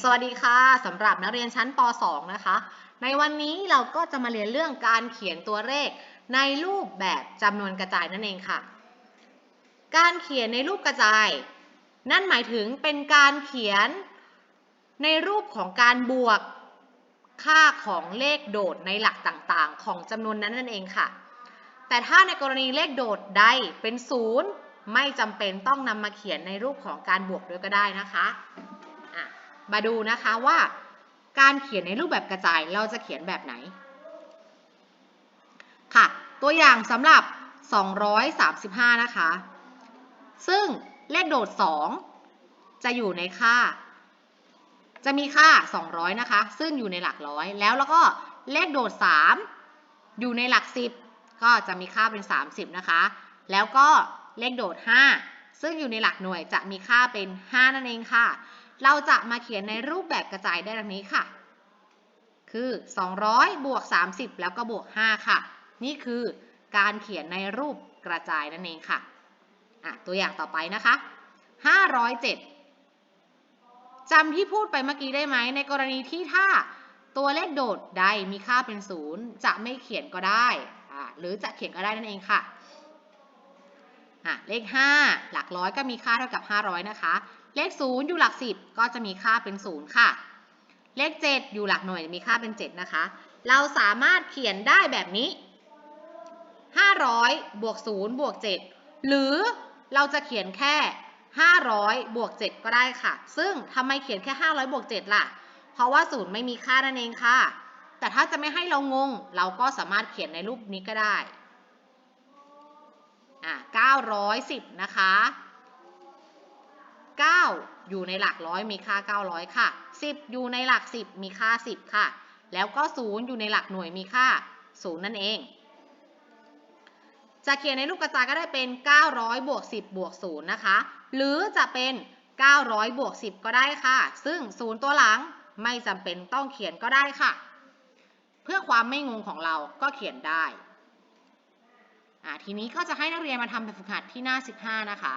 สวัสดีค่ะสำหรับนักเรียนชั้นป .2 นะคะ ในวันนี้เราก็จะมาเรียนเรื่องการเขียนตัวเลขในรูปแบบจำนวนกระจายนั่นเองค่ะ การเขียนในรูปกระจาย นั่นหมายถึงเป็นการเขียนในรูปของการบวกค่าของเลขโดดในหลักต่างๆ ของจำนวนนั้นนั่นเองค่ะ แต่ถ้าในกรณีเลขโดดใดเป็นศูนย์ไม่จำเป็นต้องนำมาเขียนในรูปของการบวกด้วยก็ได้นะคะอะ มาดูนะคะว่าการเขียนในรูปแบบกระจายเราจะเขียนแบบไหน ค่ะ ตัวอย่างสำหรับ 235 นะคะ ซึ่งเลขโดด 2 จะอยู่ในค่า จะมีค่า 200 นะคะ ซึ่งอยู่ในหลักร้อย แล้วแล้วก็เลขโดด 3 อยู่ในหลัก 10 ก็จะมีค่าเป็น 30 นะคะ แล้วก็เลขโดด 5 ซึ่งอยู่ในหลักหน่วยจะมีค่าเป็น 5 นั่นเองค่ะ เราจะมาเขียนในรูปแบบกระจายได้ดังนี้ค่ะ คือ 200 บวก 30 แล้วก็บวก 5 ค่ะ นี่คือการเขียนในรูปกระจายนั่นเองค่ะอะ ตัวอย่างต่อไปนะคะ 507จำที่พูดไปเมื่อกี้ได้ไหม ในกรณีที่ถ้าตัวเลขโดดใดมีค่าเป็น 0 จะไม่เขียนก็ได้อะหรือจะเขียนก็ได้นั่นเองค่ะอะ เลข 5 หลักร้อยก็มีค่าเท่ากับ 500 นะคะ เลข 0 อยู่หลัก 10 ก็จะมีค่าเป็น 0 ค่ะ เลข 7 อยู่หลักหน่วยมีค่าเป็น 7 นะคะ เราสามารถเขียนได้แบบนี้ 500บวก0บวก7 หรือเราจะเขียนแค่ 500บวก7 ก็ได้ค่ะ ซึ่งทำไมเขียนแค่ 500บวก7ล่ะ เพราะว่า 0 ไม่มีค่านั่นเองค่ะ แต่ถ้าจะไม่ให้เรางง เราก็สามารถเขียนในรูปนี้ก็ได้อะ910 นะคะ 9 อยู่ในหลักร้อยมีค่า 900 ค่ะ 10 อยู่ในหลัก 10 มีค่า 10 ค่ะ แล้วก็ 0 อยู่ในหลักหน่วยมีค่า 0 นั่นเอง จะเขียนในรูปกระจายก็ได้เป็น 900บวก10บวก0นะคะ หรือจะเป็น 900บวก10 ก็ได้ค่ะ ซึ่ง 0 ตัวหลังไม่จำเป็นต้องเขียนก็ได้ค่ะ เพื่อความไม่งงของเราก็เขียนได้ทีนี้ก็จะให้นักเรียนมาทำแบบฝึกหัดที่หน้า 15 นะคะ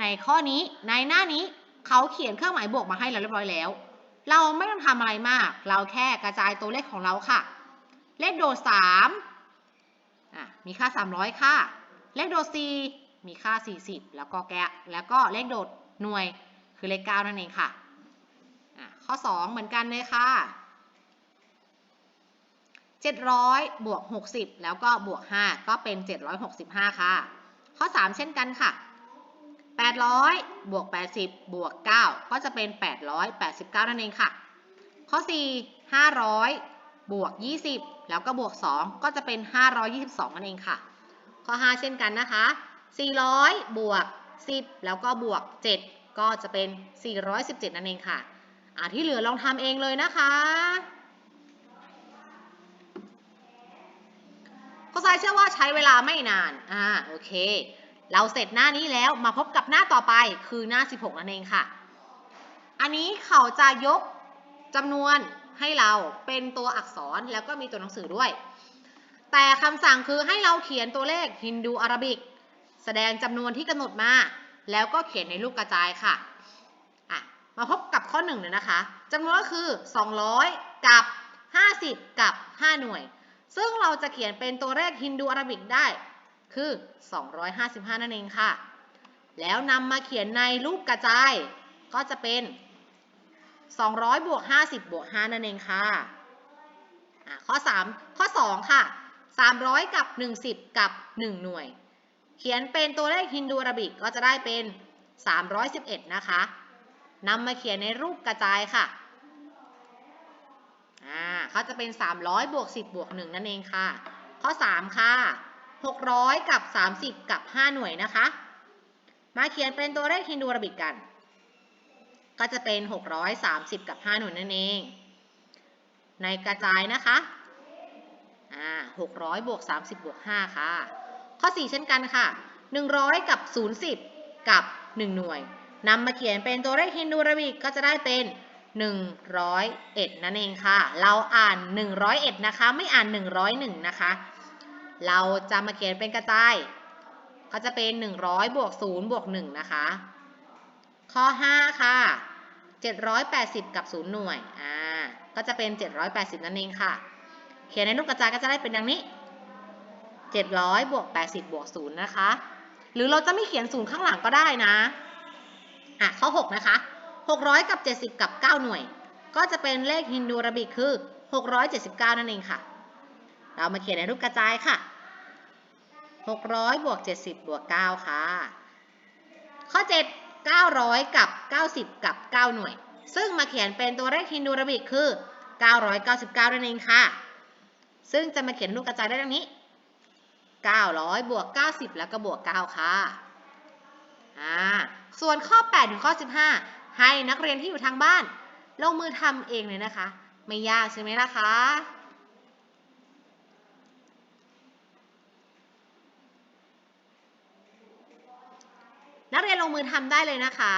ในข้อนี้ในหน้านี้เขาเขียนเครื่องหมายบวกมาให้เราเรียบร้อยแล้ว เราไม่ต้องทำอะไรมาก เราแค่กระจายตัวเลขของเราค่ะ เลขโดด3อะมีค่า 300 ค่ะ เลขโดด4มีค่า 40 แล้วก็แกะแล้วก็เลขโดดหน่วยคือเลข 9 นั่นเองค่ะอะข้อ 2 เหมือนกันเลยค่ะ 700 บวก 60 แล้วก็บวก 5 ก็เป็น 765 ค่ะ ข้อ 3 เช่นกันค่ะ 800 บวก 80 บวก 9 ก็จะเป็น 889 นั่นเองค่ะ ข้อ 4 500 บวก 20 แล้วก็บวก 2 ก็จะเป็น 522 นั่นเองค่ะ ข้อ 5 เช่นกันนะคะ 400 บวก 10 แล้วก็บวก 7 ก็จะเป็น 417 นั่นเองค่ะอ่าที่เหลือลองทำเองเลยนะคะ ข้อทรายเชื่อว่าใช้เวลาไม่นาน อ่า โอเค เราเสร็จหน้านี้แล้วมาพบกับหน้าต่อไปคือหน้า 16 นั่นเองค่ะ อันนี้เขาจะยกจำนวนให้เราเป็นตัวอักษรแล้วก็มีตัวหนังสือด้วย แต่คำสั่งคือให้เราเขียนตัวเลขฮินดูอาราบิก แสดงจำนวนที่กำหนดมา แล้วก็เขียนในรูปกระจายค่ะอะ มาพบกับข้อหนึ่งเลยนะคะจำนวนก็คือ 200 กับ 50 กับ 5 หน่วย ซึ่งเราจะเขียนเป็นตัวเลขฮินดูอาราบิกได้ คือ 255 นั่นเองค่ะ แล้วนำมาเขียนในรูปกระจาย ก็จะเป็น 200บวก50บวก5นั่นเองค่ะะข้อ 3 ข้อ 2 ค่ะ 300 กับ10 กับ 1 หน่วย เขียนเป็นตัวเลขฮินดูอาราบิกก็จะได้เป็น 311 นะคะนำมาเขียนในรูปกระจายค่ะอ่าเขาจะเป็น 300บวก10บวก1นั่นเองค่ะ ข้อ 3 ค่ะ 600 กับ 30 กับ 5 หน่วยนะคะ มาเขียนเป็นตัวเลขฮินดูอาราบิกกัน ก็จะเป็น 630 กับ 5 หน่วยนั่นเอง ในกระจายนะคะอ่า600บวก30บวก5ค่ะ ข้อ 4 เช่นกันค่ะ 100 กับ 010 กับ 1 หน่วยนำมาเขียนเป็นตัวเลขฮินดูอาราบิกก็จะได้เป็น101 นั่นเองค่ะ เราอ่าน 101 นะคะ ไม่อ่าน 101 นะคะ เราจะมาเขียนเป็นกระจายก็จะเป็น 100บวก0บวก1นะคะ ข้อ 5 ค่ะ 780 กับ 0 หน่วย อ่า ก็จะเป็น 780 นั่นเองค่ะ เขียนในรูปกระจายก็จะได้เป็นดังนี้ 700บวก80บวก0นะคะ หรือเราจะไม่เขียน0ข้างหลังก็ได้นะ อะ ข้อ 6 นะคะ 600 กับ 70 กับ 9 หน่วย ก็จะเป็นเลขฮินดูรบิกคือ 679 นั่นเองค่ะ เรามาเขียนในรูปกระจายค่ะ 600บวก70บวก9ค่ะ ข้อ 7 900 กับ 90 กับ 9 หน่วย ซึ่งมาเขียนเป็นตัวเลขฮินดูรบิกคือ 999 นั่นเองค่ะ ซึ่งจะมาเขียนรูปกระจายได้ดังนี้ 900บวก90 แล้วก็บวก 9 ค่ะอ่าส่วนข้อ 8 ถึงข้อ 15 ให้นักเรียนที่อยู่ทางบ้าน ลงมือทำเองเลยนะคะ ไม่ยากใช่ไหมล่ะคะ นักเรียนลงมือทำได้เลยนะคะ